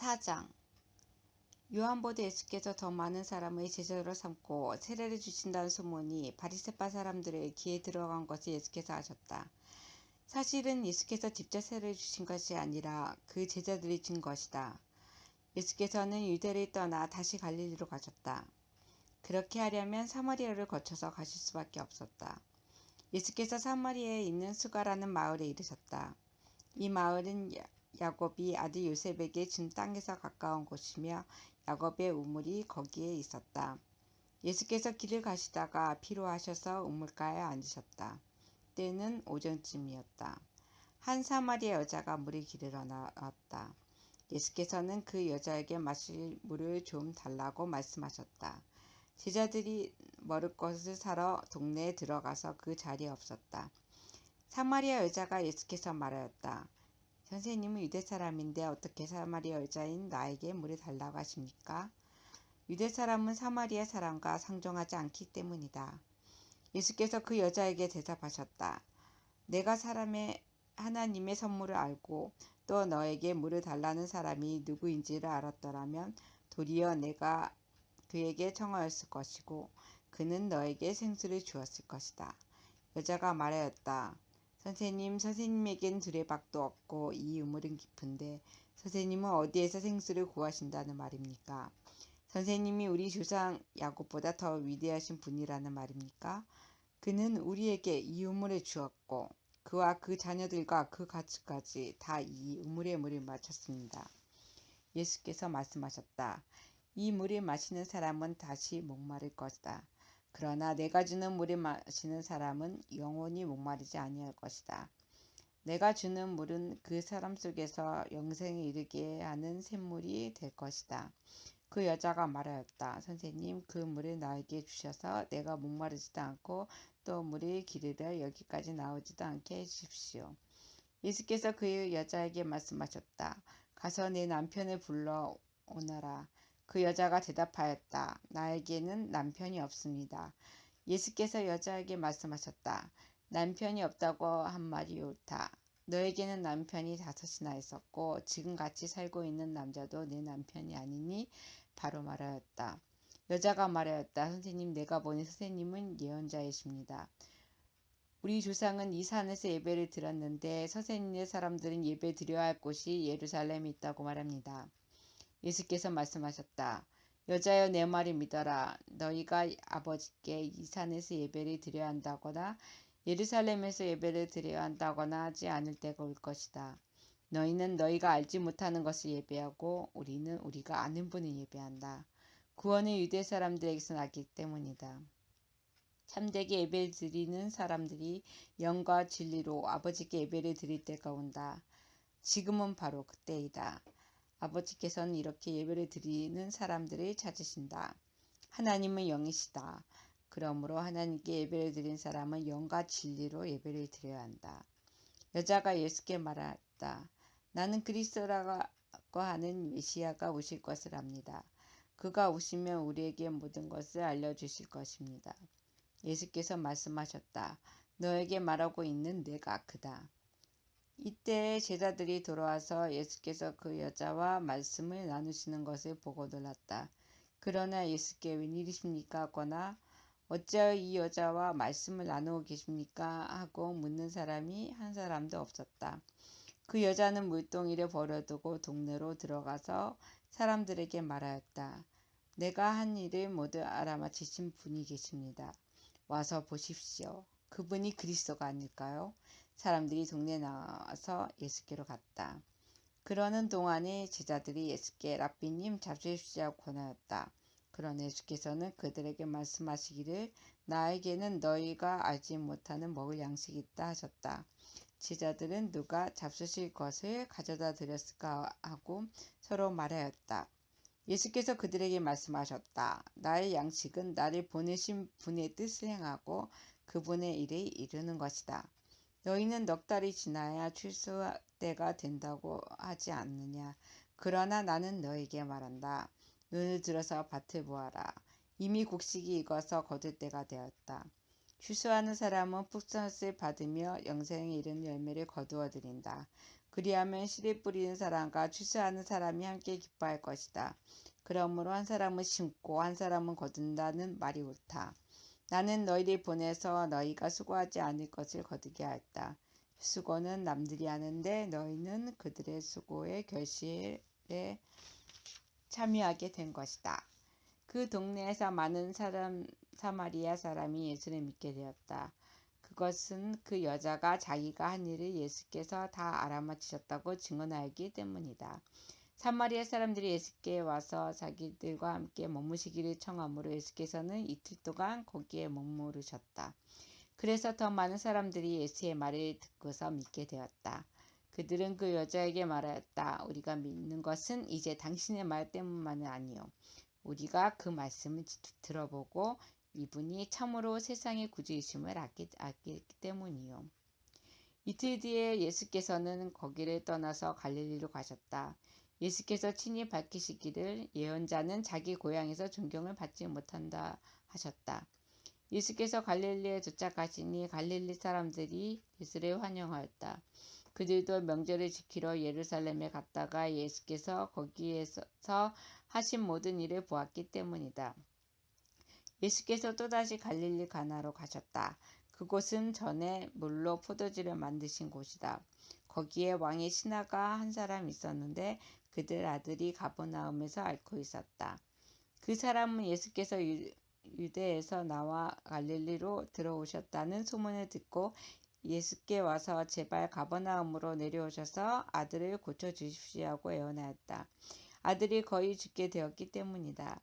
4장 요한보다 예수께서 더 많은 사람의 제자로 삼고 세례를 주신다는 소문이 바리새파 사람들의 귀에 들어간 것을 예수께서 아셨다. 사실은 예수께서 직접 세례를 주신 것이 아니라 그 제자들이 준 것이다. 예수께서는 유대를 떠나 다시 갈릴리로 가셨다. 그렇게 하려면 사마리아를 거쳐서 가실 수밖에 없었다. 예수께서 사마리아에 있는 수가라는 마을에 이르셨다. 이 마을은 야곱이 아들 요셉에게 준 땅에서 가까운 곳이며 야곱의 우물이 거기에 있었다. 예수께서 길을 가시다가 피로하셔서 우물가에 앉으셨다. 때는 오전쯤이었다. 한 사마리아 여자가 물을 기르러 나왔다. 예수께서는 그 여자에게 마실 물을 좀 달라고 말씀하셨다. 제자들이 먹을 것을 사러 동네에 들어가서 그 자리에 없었다. 사마리아 여자가 예수께서 말하였다. 선생님은 유대 사람인데 어떻게 사마리아 여자인 나에게 물을 달라고 하십니까? 유대 사람은 사마리아 사람과 상종하지 않기 때문이다. 예수께서 그 여자에게 대답하셨다. 내가 사람의 하나님의 선물을 알고 또 너에게 물을 달라는 사람이 누구인지를 알았더라면 도리어 내가 그에게 청하였을 것이고 그는 너에게 생수를 주었을 것이다. 여자가 말하였다. 선생님, 선생님에겐 두레박도 없고 이 우물은 깊은데 선생님은 어디에서 생수를 구하신다는 말입니까? 선생님이 우리 조상 야곱보다 더 위대하신 분이라는 말입니까? 그는 우리에게 이 우물을 주었고 그와 그 자녀들과 그 가축까지 다 이 우물의 물을 마셨습니다. 예수께서 말씀하셨다. 이 물을 마시는 사람은 다시 목마를 것이다. 그러나 내가 주는 물을 마시는 사람은 영원히 목마르지 아니할 것이다. 내가 주는 물은 그 사람 속에서 영생에 이르게 하는 샘물이 될 것이다. 그 여자가 말하였다. 선생님, 그 물을 나에게 주셔서 내가 목마르지도 않고 또 물을 기르려 여기까지 나오지도 않게 해주십시오. 예수께서 그 여자에게 말씀하셨다. 가서 내 남편을 불러 오너라. 그 여자가 대답하였다. 나에게는 남편이 없습니다. 예수께서 여자에게 말씀하셨다. 남편이 없다고 한 말이 옳다. 너에게는 남편이 다섯이나 있었고 지금 같이 살고 있는 남자도 내 남편이 아니니 바로 말하였다. 여자가 말하였다. 선생님 내가 보니 선생님은 예언자이십니다. 우리 조상은 이 산에서 예배를 드렸는데 선생님의 사람들은 예배 드려야 할 곳이 예루살렘에 있다고 말합니다. 예수께서 말씀하셨다. 여자여 내 말을 믿어라. 너희가 아버지께 이 산에서 예배를 드려야 한다거나 예루살렘에서 예배를 드려야 한다거나 하지 않을 때가 올 것이다. 너희는 너희가 알지 못하는 것을 예배하고 우리는 우리가 아는 분을 예배한다. 구원은 유대 사람들에게서 나기 때문이다. 참되게 예배를 드리는 사람들이 영과 진리로 아버지께 예배를 드릴 때가 온다. 지금은 바로 그때이다. 아버지께서는 이렇게 예배를 드리는 사람들을 찾으신다. 하나님은 영이시다. 그러므로 하나님께 예배를 드린 사람은 영과 진리로 예배를 드려야 한다. 여자가 예수께 말했다. 나는 그리스도라고 하는 메시아가 오실 것을 압니다. 그가 오시면 우리에게 모든 것을 알려주실 것입니다. 예수께서 말씀하셨다. 너에게 말하고 있는 내가 그다. 이때 제자들이 돌아와서 예수께서 그 여자와 말씀을 나누시는 것을 보고 놀랐다. 그러나 예수께 웬일이십니까? 하거나 어찌하여 이 여자와 말씀을 나누고 계십니까? 하고 묻는 사람이 한 사람도 없었다. 그 여자는 물동이를 버려두고 동네로 들어가서 사람들에게 말하였다. 내가 한 일을 모두 알아맞히신 분이 계십니다. 와서 보십시오. 그분이 그리스도가 아닐까요? 사람들이 동네에 나와서 예수께로 갔다. 그러는 동안에 제자들이 예수께 랍비님 잡수십시오 권하였다. 그러나 예수께서는 그들에게 말씀하시기를 나에게는 너희가 알지 못하는 먹을 양식이 있다 하셨다. 제자들은 누가 잡수실 것을 가져다 드렸을까 하고 서로 말하였다. 예수께서 그들에게 말씀하셨다. 나의 양식은 나를 보내신 분의 뜻을 행하고 그분의 일을 이루는 것이다. 너희는 넉 달이 지나야 출소 때가 된다고 하지 않느냐. 그러나 나는 너에게 말한다. 눈을 들어서 밭을 보아라. 이미 곡식이 익어서 거둘 때가 되었다. 추수하는 사람은 푹선을 받으며 영생에 이르는 열매를 거두어 드린다. 그리하면 씨를 뿌리는 사람과 추수하는 사람이 함께 기뻐할 것이다. 그러므로 한 사람은 심고 한 사람은 거둔다는 말이 옳다. 나는 너희를 보내서 너희가 수고하지 않을 것을 거두게 하였다. 수고는 남들이 하는데 너희는 그들의 수고의 결실에 참여하게 된 것이다. 그 동네에서 많은 사람 사마리아 사람이 예수를 믿게 되었다. 그것은 그 여자가 자기가 한 일을 예수께서 다 알아맞히셨다고 증언하였기 때문이다. 사마리아 사람들이 예수께 와서 자기들과 함께 머무시기를 청하므로 예수께서는 이틀 동안 거기에 머무르셨다. 그래서 더 많은 사람들이 예수의 말을 듣고서 믿게 되었다. 그들은 그 여자에게 말하였다. 우리가 믿는 것은 이제 당신의 말 때문만은 아니요. 우리가 그 말씀을 들어보고 이분이 참으로 세상의 구주이심을 알기, 알기 때문이요. 이틀 뒤에 예수께서는 거기를 떠나서 갈릴리로 가셨다. 예수께서 친히 밝히시기를 예언자는 자기 고향에서 존경을 받지 못한다 하셨다. 예수께서 갈릴리에 도착하시니 갈릴리 사람들이 예수를 환영하였다. 그들도 명절을 지키러 예루살렘에 갔다가 예수께서 거기에서 하신 모든 일을 보았기 때문이다. 예수께서 또다시 갈릴리 가나로 가셨다. 그곳은 전에 물로 포도주를 만드신 곳이다. 거기에 왕의 신하가 한 사람 있었는데 그들 아들이 가버나움에서 앓고 있었다. 그 사람은 예수께서 유대에서 나와 갈릴리로 들어오셨다는 소문을 듣고 예수께 와서 제발 가버나움으로 내려오셔서 아들을 고쳐 주십시오 하고 애원하였다. 아들이 거의 죽게 되었기 때문이다.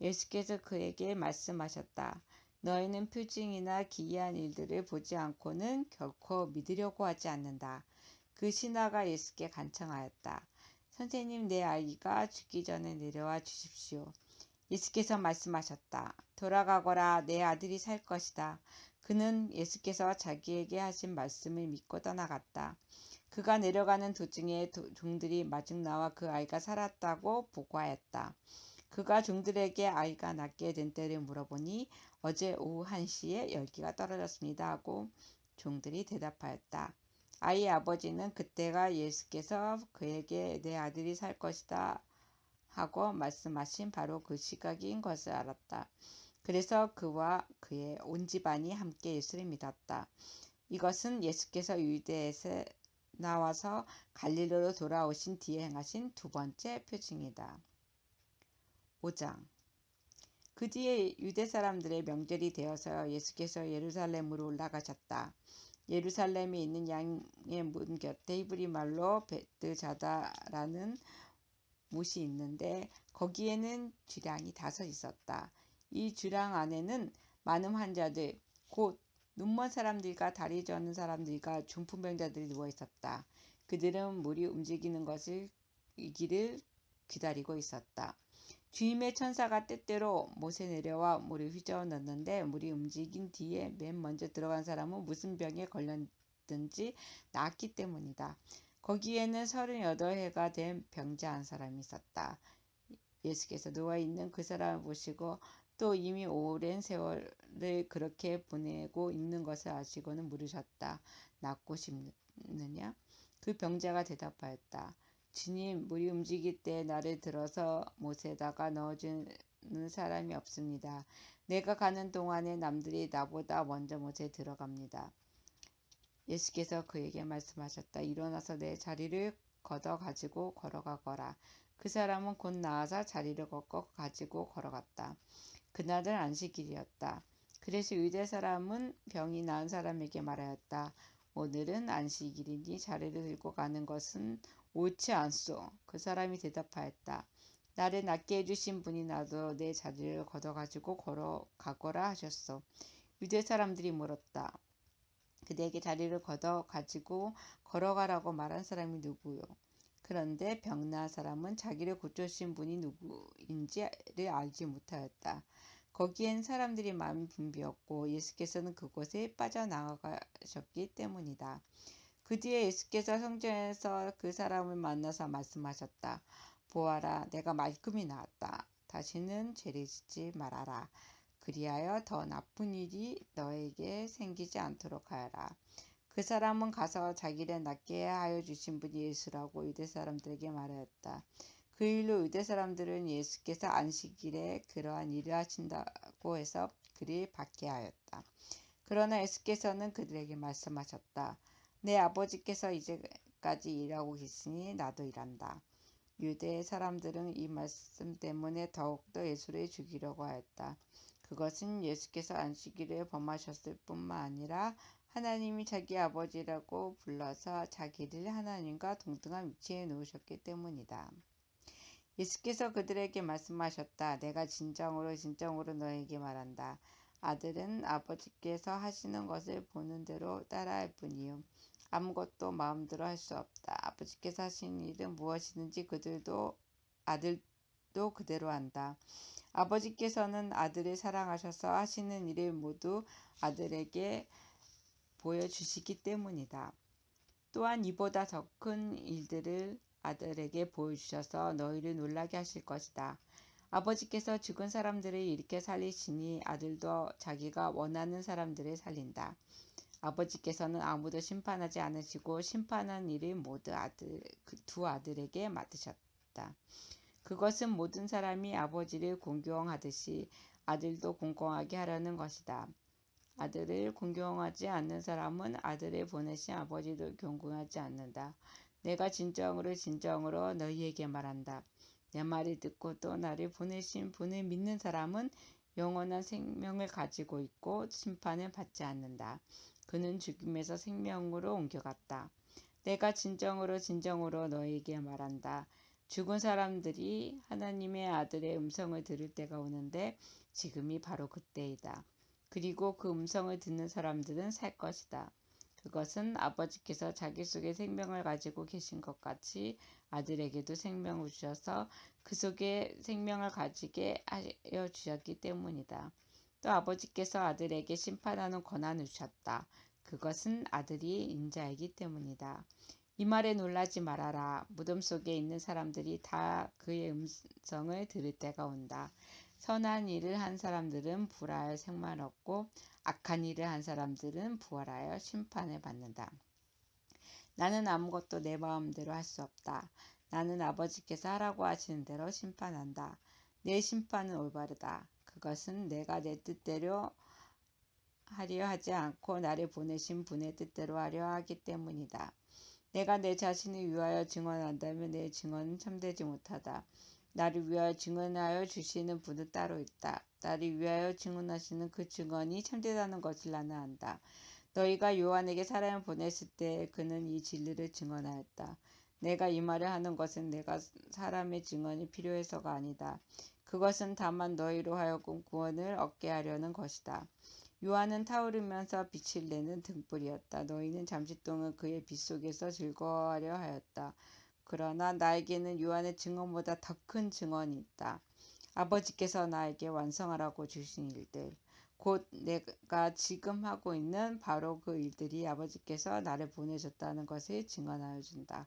예수께서 그에게 말씀하셨다. 너희는 표징이나 기이한 일들을 보지 않고는 결코 믿으려고 하지 않는다. 그 신하가 예수께 간청하였다. 선생님, 내 아이가 죽기 전에 내려와 주십시오. 예수께서 말씀하셨다. 돌아가거라, 내 아들이 살 것이다. 그는 예수께서 자기에게 하신 말씀을 믿고 떠나갔다. 그가 내려가는 도중에 종들이 마중 나와 그 아이가 살았다고 보고하였다. 그가 종들에게 아이가 낫게 된 때를 물어보니 어제 오후 1시에 열기가 떨어졌습니다 하고 종들이 대답하였다. 아이의 아버지는 그때가 예수께서 그에게 내 아들이 살 것이다 하고 말씀하신 바로 그 시각인 것을 알았다. 그래서 그와 그의 온 집안이 함께 예수를 믿었다. 이것은 예수께서 유대에서 나와서 갈릴리로 돌아오신 뒤에 행하신 두 번째 표징이다. 5장 그 뒤에 유대 사람들의 명절이 되어서 예수께서 예루살렘으로 올라가셨다. 예루살렘에 있는 양의 문 곁에 히브리 말로 베드자다라는 못이 있는데 거기에는 주량이 다섯 있었다. 이 주량 안에는 많은 환자들 곧 눈먼 사람들과 다리 저는 사람들과 중풍병자들이 누워 있었다. 그들은 물이 움직이는 것을 이기를 기다리고 있었다. 주임의 천사가 때때로 못에 내려와 물을 휘저어 넣는데 물이 움직인 뒤에 맨 먼저 들어간 사람은 무슨 병에 걸렸든지 낫기 때문이다. 거기에는 서른여덟 해가 된 병자 한 사람이 있었다. 예수께서 누워 있는 그 사람을 보시고 또 이미 오랜 세월을 그렇게 보내고 있는 것을 아시고는 물으셨다. 낫고 싶느냐? 그 병자가 대답하였다. 주님, 물이 움직일 때 나를 들어서 못에다가 넣어주는 사람이 없습니다. 내가 가는 동안에 남들이 나보다 먼저 못에 들어갑니다. 예수께서 그에게 말씀하셨다. 일어나서 내 자리를 걷어 가지고 걸어가거라. 그 사람은 곧 나와서 자리를 걷고 가지고 걸어갔다. 그날은 안식일이었다. 그래서 유대 사람은 병이 나은 사람에게 말하였다. 오늘은 안식일이니 자리를 들고 가는 것은 옳지 않소. 그 사람이 대답하였다. 나를 낫게 해주신 분이 나도 내 자리를 걷어가지고 걸어가거라 하셨소. 유대 사람들이 물었다. 그대에게 자리를 걷어가지고 걸어가라고 말한 사람이 누구요? 그런데 병나은 사람은 자기를 고쳐주신 분이 누구인지를 알지 못하였다. 거기엔 사람들이 많이 붐비었고 예수께서는 그곳에 빠져나가셨기 때문이다. 그 뒤에 예수께서 성전에서 그 사람을 만나서 말씀하셨다. 보아라, 내가 말끔히 나왔다. 다시는 죄를 짓지 말아라. 그리하여 더 나쁜 일이 너에게 생기지 않도록 하여라. 그 사람은 가서 자기를 낫게 하여 주신 분이 예수라고 유대 사람들에게 말하였다. 그 일로 유대 사람들은 예수께서 안식일에 그러한 일을 하신다고 해서 그를 받게 하였다. 그러나 예수께서는 그들에게 말씀하셨다. 내 아버지께서 이제까지 일하고 계시니 나도 일한다. 유대 사람들은 이 말씀 때문에 더욱더 예수를 죽이려고 하였다. 그것은 예수께서 안식일을 범하셨을 뿐만 아니라 하나님이 자기 아버지라고 불러서 자기를 하나님과 동등한 위치에 놓으셨기 때문이다. 예수께서 그들에게 말씀하셨다. 내가 진정으로 진정으로 너에게 말한다. 아들은 아버지께서 하시는 것을 보는 대로 따라할 뿐이요. 아무것도 마음대로 할 수 없다. 아버지께서 하시는 일은 무엇이든지 그들도 아들도 그대로 한다. 아버지께서는 아들을 사랑하셔서 하시는 일을 모두 아들에게 보여주시기 때문이다. 또한 이보다 더 큰 일들을 아들에게 보여주셔서 너희를 놀라게 하실 것이다. 아버지께서 죽은 사람들을 일으켜 살리시니 아들도 자기가 원하는 사람들을 살린다. 아버지께서는 아무도 심판하지 않으시고 심판한 일을 모두 아들 그두 아들에게 맡으셨다. 그것은 모든 사람이 아버지를 공경하듯이 아들도 공경하게 하려는 것이다. 아들을 공경하지 않는 사람은 아들을 보내신 아버지도 공경하지 않는다. 내가 진정으로 진정으로 너희에게 말한다. 내 말을 듣고 또 나를 보내신 분을 믿는 사람은 영원한 생명을 가지고 있고 심판을 받지 않는다. 그는 죽음에서 생명으로 옮겨갔다. 내가 진정으로 진정으로 너희에게 말한다. 죽은 사람들이 하나님의 아들의 음성을 들을 때가 오는데 지금이 바로 그때이다. 그리고 그 음성을 듣는 사람들은 살 것이다. 그것은 아버지께서 자기 속에 생명을 가지고 계신 것 같이 아들에게도 생명을 주셔서 그 속에 생명을 가지게 하여 주셨기 때문이다. 또 아버지께서 아들에게 심판하는 권한을 주셨다. 그것은 아들이 인자이기 때문이다. 이 말에 놀라지 말아라. 무덤 속에 있는 사람들이 다 그의 음성을 들을 때가 온다. 선한 일을 한 사람들은 불하여 생만 얻고 악한 일을 한 사람들은 부활하여 심판을 받는다. 나는 아무것도 내 마음대로 할 수 없다. 나는 아버지께서 하라고 하시는 대로 심판한다. 내 심판은 올바르다. 그것은 내가 내 뜻대로 하려 하지 않고 나를 보내신 분의 뜻대로 하려 하기 때문이다. 내가 내 자신을 위하여 증언한다면 내 증언은 참되지 못하다. 나를 위하여 증언하여 주시는 분은 따로 있다. 나를 위하여 증언하시는 그 증언이 참되다는 것을 나는 안다. 너희가 요한에게 사람을 보냈을 때 그는 이 진리를 증언하였다. 내가 이 말을 하는 것은 내가 사람의 증언이 필요해서가 아니다. 그것은 다만 너희로 하여금 구원을 얻게 하려는 것이다. 요한은 타오르면서 빛을 내는 등불이었다. 너희는 잠시 동안 그의 빛 속에서 즐거워하려 하였다. 그러나 나에게는 요한의 증언보다 더 큰 증언이 있다. 아버지께서 나에게 완성하라고 주신 일들. 곧 내가 지금 하고 있는 바로 그 일들이 아버지께서 나를 보내셨다는 것을 증언하여 준다.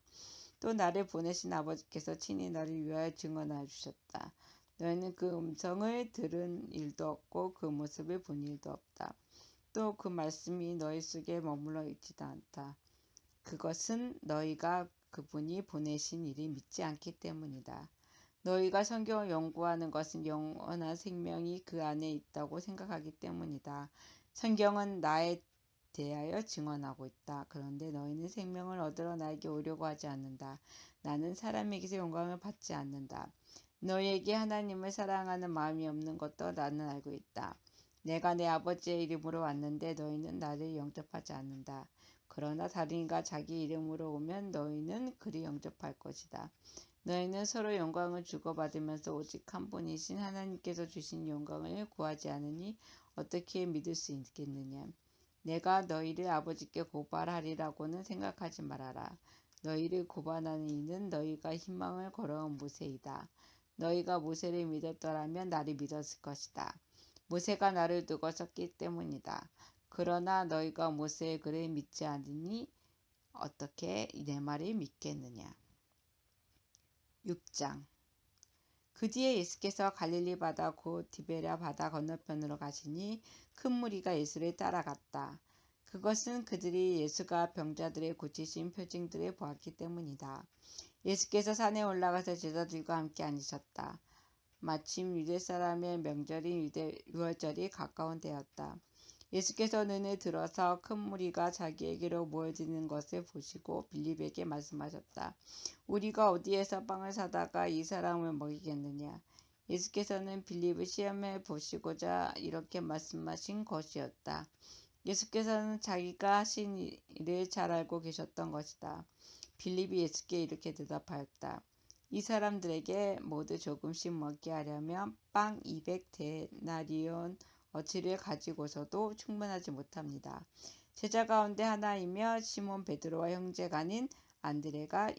또 나를 보내신 아버지께서 친히 나를 위하여 증언하여 주셨다. 너희는 그 음성을 들은 일도 없고 그 모습을 본 일도 없다. 또 그 말씀이 너희 속에 머물러 있지도 않다. 그것은 너희가 그분이 보내신 일이 믿지 않기 때문이다. 너희가 성경을 연구하는 것은 영원한 생명이 그 안에 있다고 생각하기 때문이다. 성경은 나에 대하여 증언하고 있다. 그런데 너희는 생명을 얻으러 나에게 오려고 하지 않는다. 나는 사람에게서 영광을 받지 않는다. 너희에게 하나님을 사랑하는 마음이 없는 것도 나는 알고 있다. 내가 내 아버지의 이름으로 왔는데 너희는 나를 영접하지 않는다. 그러나 다른 이가 자기 이름으로 오면 너희는 그리 영접할 것이다. 너희는 서로 영광을 주고받으면서 오직 한 분이신 하나님께서 주신 영광을 구하지 않으니 어떻게 믿을 수 있겠느냐. 내가 너희를 아버지께 고발하리라고는 생각하지 말아라. 너희를 고발하는 이는 너희가 희망을 걸어온 모세이다. 너희가 모세를 믿었더라면 나를 믿었을 것이다. 모세가 나를 두고 썼기 때문이다. 그러나 너희가 모세의 글을 믿지 않으니 어떻게 내 말을 믿겠느냐. 6장 그 뒤에 예수께서 갈릴리 바다 곧 디베랴 바다 건너편으로 가시니 큰 무리가 예수를 따라갔다. 그것은 그들이 예수가 병자들의 고치신 표징들을 보았기 때문이다. 예수께서 산에 올라가서 제자들과 함께 앉으셨다. 마침 유대 사람의 명절인 유대 유월절이 가까운 때였다. 예수께서 눈을 들어서 큰 무리가 자기에게로 모여드는 것을 보시고 빌립에게 말씀하셨다. 우리가 어디에서 빵을 사다가 이 사람을 먹이겠느냐? 예수께서는 빌립을 시험해 보시고자 이렇게 말씀하신 것이었다. 예수께서는 자기가 하신 일을 잘 알고 계셨던 것이다. 빌립이 예수께 이렇게 대답하였다. 이 사람들에게 모두 조금씩 먹게 하려면 빵 200데나리온 어치를 가지고서도 충분하지 못합니다. 제자 가운데 하나이며 시몬 베드로와 형제가 아닌 안드레가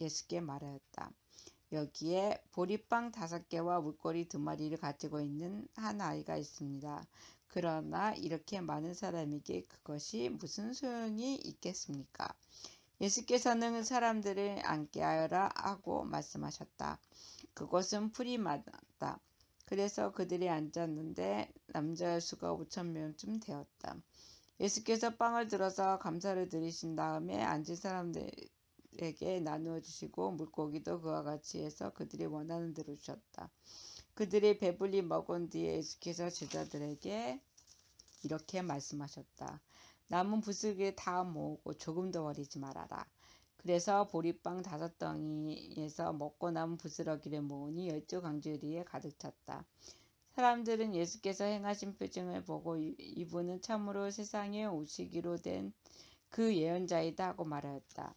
예수께 말하였다. 여기에 보리빵 다섯 개와 물고리 두 마리를 가지고 있는 한 아이가 있습니다. 그러나 이렇게 많은 사람에게 그것이 무슨 소용이 있겠습니까? 예수께서는 사람들을 앉게 하여라 하고 말씀하셨다. 그것은 풀이. 그래서 그들이 앉았는데 남자의 수가 5천 명쯤 되었다. 예수께서 빵을 들어서 감사를 드리신 다음에 앉은 사람들에게 나누어 주시고 물고기도 그와 같이 해서 그들이 원하는 대로 주셨다. 그들이 배불리 먹은 뒤에 예수께서 제자들에게 이렇게 말씀하셨다. 남은 부스러기 다 모으고 조금도 버리지 말아라. 그래서 보리빵 다섯 덩이에서 먹고 남은 부스러기를 모으니 열두 강주리에 가득 찼다. 사람들은 예수께서 행하신 표징을 보고 이분은 참으로 세상에 오시기로 된 그 예언자이다 하고 말하였다.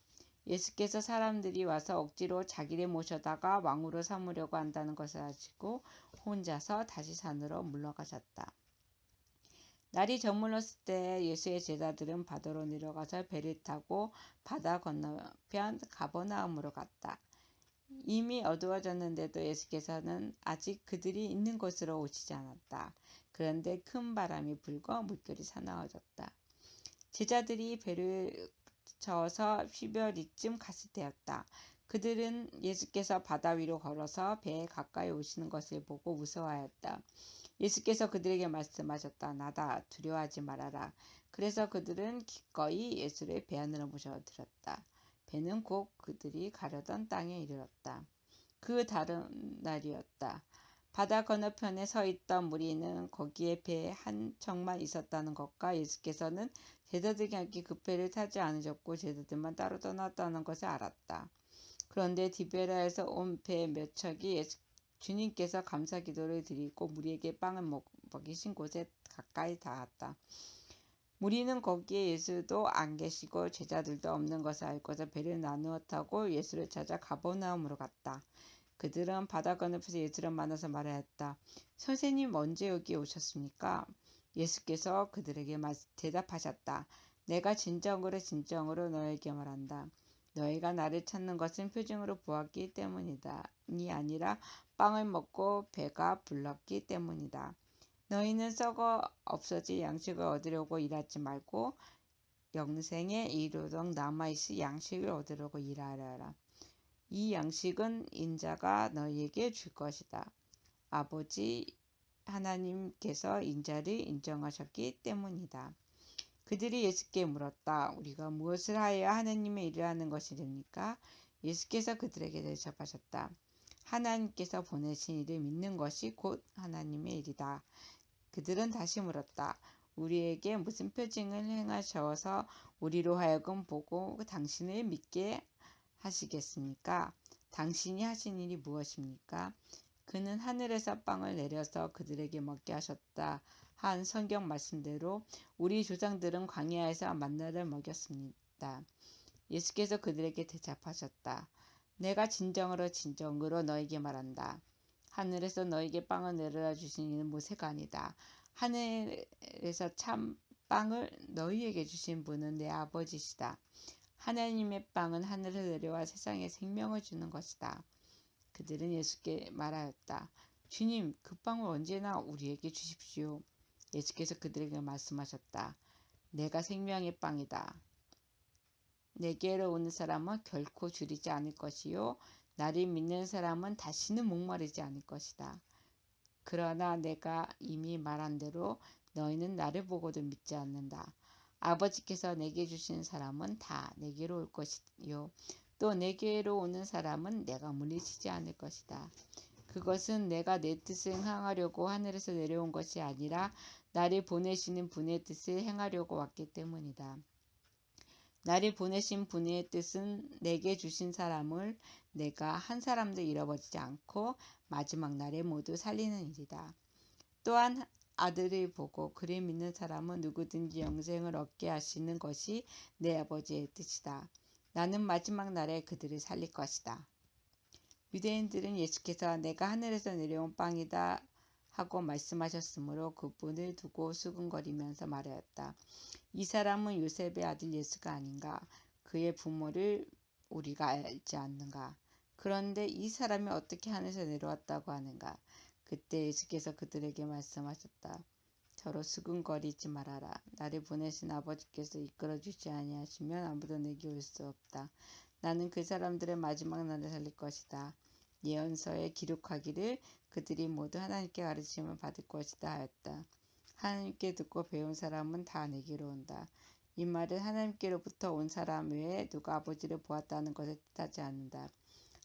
예수께서 사람들이 와서 억지로 자기를 모셔다가 왕으로 삼으려고 한다는 것을 아시고 혼자서 다시 산으로 물러가셨다. 날이 저물었을 때 예수의 제자들은 바다로 내려가서 배를 타고 바다 건너편 가버나움으로 갔다. 이미 어두워졌는데도 예수께서는 아직 그들이 있는 곳으로 오시지 않았다. 그런데 큰 바람이 불고 물결이 사나워졌다. 제자들이 배를 저어서 휘별이쯤 갔을 때였다. 그들은 예수께서 바다 위로 걸어서 배에 가까이 오시는 것을 보고 무서워하였다. 예수께서 그들에게 말씀하셨다. 나다. 두려워하지 말아라. 그래서 그들은 기꺼이 예수를 배 안으로 모셔들었다. 배는 곧 그들이 가려던 땅에 이르렀다. 그 다른 날이었다. 바다 건너편에 서 있던 무리는 거기에 배 한 척만 있었다는 것과 예수께서는 제자들에게 함께 그 배를 타지 않으셨고 제자들만 따로 떠났다는 것을 알았다. 그런데 디베라에서 온 배 몇 척이 예수 주님께서 감사 기도를 드리고 무리에게 빵을 먹이신 곳에 가까이 닿았다. 무리는 거기에 예수도 안 계시고 제자들도 없는 것을 알고서 배를 나누어 타고 예수를 찾아 가버나움으로 갔다. 그들은 바다 건너편에서 예수를 만나서 말하였다. 선생님 언제 여기 오셨습니까? 예수께서 그들에게 대답하셨다. 내가 진정으로 진정으로 너에게 말한다. 너희가 나를 찾는 것은 표징으로 보았기 때문이다. 이 아니라 빵을 먹고 배가 불렀기 때문이다. 너희는 썩어 없어질 양식을 얻으려고 일하지 말고 영생에 이르도록 남아있을 양식을 얻으려고 일하라. 이 양식은 인자가 너희에게 줄 것이다. 아버지 하나님께서 인자를 인정하셨기 때문이다. 그들이 예수께 물었다. 우리가 무엇을 하여 하나님의 일을 하는 것이됩니까? 예수께서 그들에게 대답하셨다. 하나님께서 보내신 일을 믿는 것이 곧 하나님의 일이다. 그들은 다시 물었다. 우리에게 무슨 표징을 행하셔서 우리로 하여금 보고 당신을 믿게 하시겠습니까? 당신이 하신 일이 무엇입니까? 그는 하늘에서 빵을 내려서 그들에게 먹게 하셨다. 한 성경 말씀대로 우리 조상들은 광야에서 만나를 먹였습니다. 예수께서 그들에게 대답하셨다. 내가 진정으로 진정으로 너에게 말한다. 하늘에서 너에게 빵을 내려다 주신 이는 모세가 아니다. 하늘에서 참 빵을 너희에게 주신 분은 내 아버지시다. 하나님의 빵은 하늘에서 내려와 세상에 생명을 주는 것이다. 그들은 예수께 말하였다. 주님, 그 빵을 언제나 우리에게 주십시오. 예수께서 그들에게 말씀하셨다. 내가 생명의 빵이다. 내게로 오는 사람은 결코 줄이지 않을 것이요. 나를 믿는 사람은 다시는 목마르지 않을 것이다. 그러나 내가 이미 말한 대로 너희는 나를 보고도 믿지 않는다. 아버지께서 내게 주신 사람은 다 내게로 올 것이요. 또 내게로 오는 사람은 내가 물리치지 않을 것이다. 그것은 내가 내 뜻을 행하려고 하늘에서 내려온 것이 아니라 나를 보내시는 분의 뜻을 행하려고 왔기 때문이다. 나를 보내신 분의 뜻은 내게 주신 사람을 내가 한 사람도 잃어버리지 않고 마지막 날에 모두 살리는 일이다. 또한 아들을 보고 그를 믿는 사람은 누구든지 영생을 얻게 하시는 것이 내 아버지의 뜻이다. 나는 마지막 날에 그들을 살릴 것이다. 유대인들은 예수께서 내가 하늘에서 내려온 빵이다 하고 말씀하셨으므로 그분을 두고 수근거리면서 말하였다. 이 사람은 요셉의 아들 예수가 아닌가? 그의 부모를 우리가 알지 않는가? 그런데 이 사람이 어떻게 하늘에서 내려왔다고 하는가? 그때 예수께서 그들에게 말씀하셨다. 저로 수근거리지 말아라. 나를 보내신 아버지께서 이끌어 주지 아니하시면 아무도 내게 올 수 없다. 나는 그 사람들의 마지막 날에 살릴 것이다. 예언서에 기록하기를 그들이 모두 하나님께 가르침을 받을 것이다 하였다. 하나님께 듣고 배운 사람은 다 내게로 온다. 이 말은 하나님께로부터 온 사람 외에 누가 아버지를 보았다는 것을 뜻하지 않는다.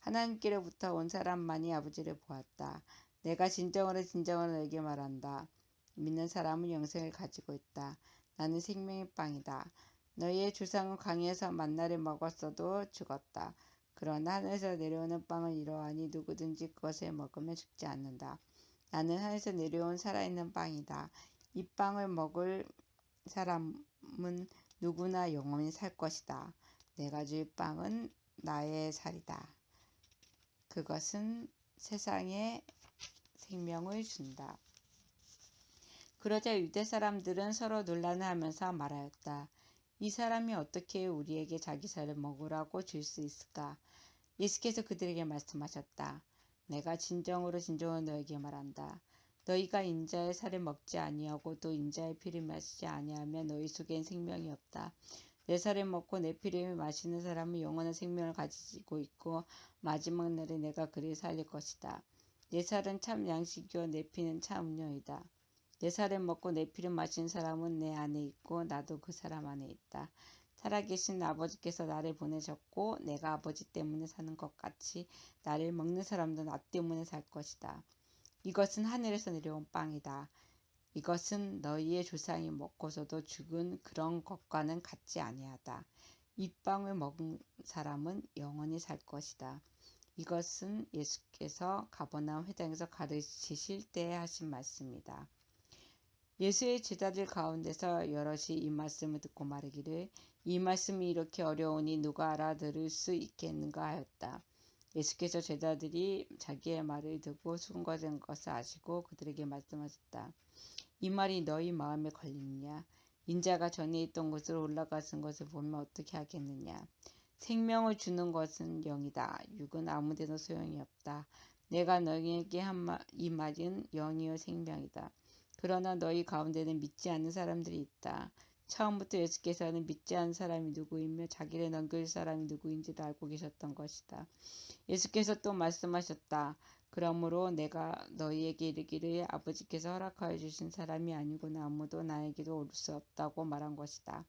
하나님께로부터 온 사람만이 아버지를 보았다. 내가 진정으로 진정으로 너에게 말한다. 믿는 사람은 영생을 가지고 있다. 나는 생명의 빵이다. 너희의 조상은 강에서 만나를 먹었어도 죽었다. 그러나 하늘에서 내려오는 빵은 이러하니 누구든지 그것을 먹으면 죽지 않는다. 나는 하늘에서 내려온 살아있는 빵이다. 이 빵을 먹을 사람은 누구나 영원히 살 것이다. 내가 줄 빵은 나의 살이다. 그것은 세상에 생명을 준다. 그러자 유대 사람들은 서로 논란을 하면서 말하였다. 이 사람이 어떻게 우리에게 자기 살을 먹으라고 줄 수 있을까? 예수께서 그들에게 말씀하셨다. 내가 진정으로 진정으로 너에게 말한다. 너희가 인자의 살을 먹지 아니하고 또 인자의 피를 마시지 아니하면 너희 속엔 생명이 없다. 내 살을 먹고 내 피를 마시는 사람은 영원한 생명을 가지고 있고 마지막 날에 내가 그를 살릴 것이다. 내 살은 참 양식이요 내 피는 참 음료이다. 내 살을 먹고 내 피를 마신 사람은 내 안에 있고 나도 그 사람 안에 있다. 살아계신 아버지께서 나를 보내셨고 내가 아버지 때문에 사는 것 같이 나를 먹는 사람도 나 때문에 살 것이다. 이것은 하늘에서 내려온 빵이다. 이것은 너희의 조상이 먹고서도 죽은 그런 것과는 같지 아니하다. 이 빵을 먹은 사람은 영원히 살 것이다. 이것은 예수께서 가버나움 회당에서 가르치실 때 하신 말씀이다. 예수의 제자들 가운데서 여럿이 이 말씀을 듣고 말하기를 이 말씀이 이렇게 어려우니 누가 알아들을 수 있겠는가 하였다. 예수께서 제자들이 자기의 말을 듣고 순과된 것을 아시고 그들에게 말씀하셨다. 이 말이 너희 마음에 걸리느냐? 인자가 전에 있던 곳으로 올라가신 것을 보면 어떻게 하겠느냐? 생명을 주는 것은 영이다. 육은 아무데나 소용이 없다. 내가 너희에게 한 이 말은 영이요 생명이다. 그러나 너희 가운데는 믿지 않는 사람들이 있다. 처음부터 예수께서는 믿지 않는 사람이 누구이며 자기를 넘길 사람이 누구인지도 알고 계셨던 것이다. 예수께서 또 말씀하셨다. 그러므로 내가 너희에게 이르기를 아버지께서 허락하여 주신 사람이 아니고는 아무도 나에게도 올 수 없다고 말한 것이다.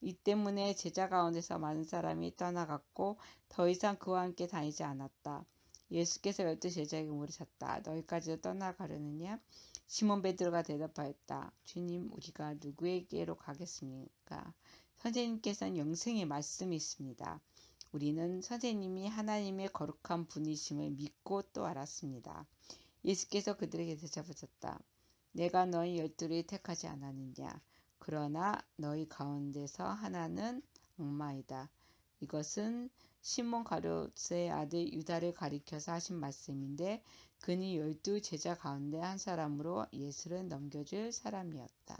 이 때문에 제자 가운데서 많은 사람이 떠나갔고 더 이상 그와 함께 다니지 않았다. 예수께서 열두 제자에게 물으셨다. 너희까지도 떠나가려느냐? 시몬 베드로가 대답하였다. 주님, 우리가 누구에게로 가겠습니까? 선생님께서는 영생의 말씀이 있습니다. 우리는 선생님이 하나님의 거룩한 분이심을 믿고 또 알았습니다. 예수께서 그들에게 대답하셨다. 내가 너희 열두를 택하지 않았느냐? 그러나 너희 가운데서 하나는 악마이다. 이것은 시몬 가룟의 아들 유다를 가리켜서 하신 말씀인데 그는 열두 제자 가운데 한 사람으로 예수를 넘겨줄 사람이었다.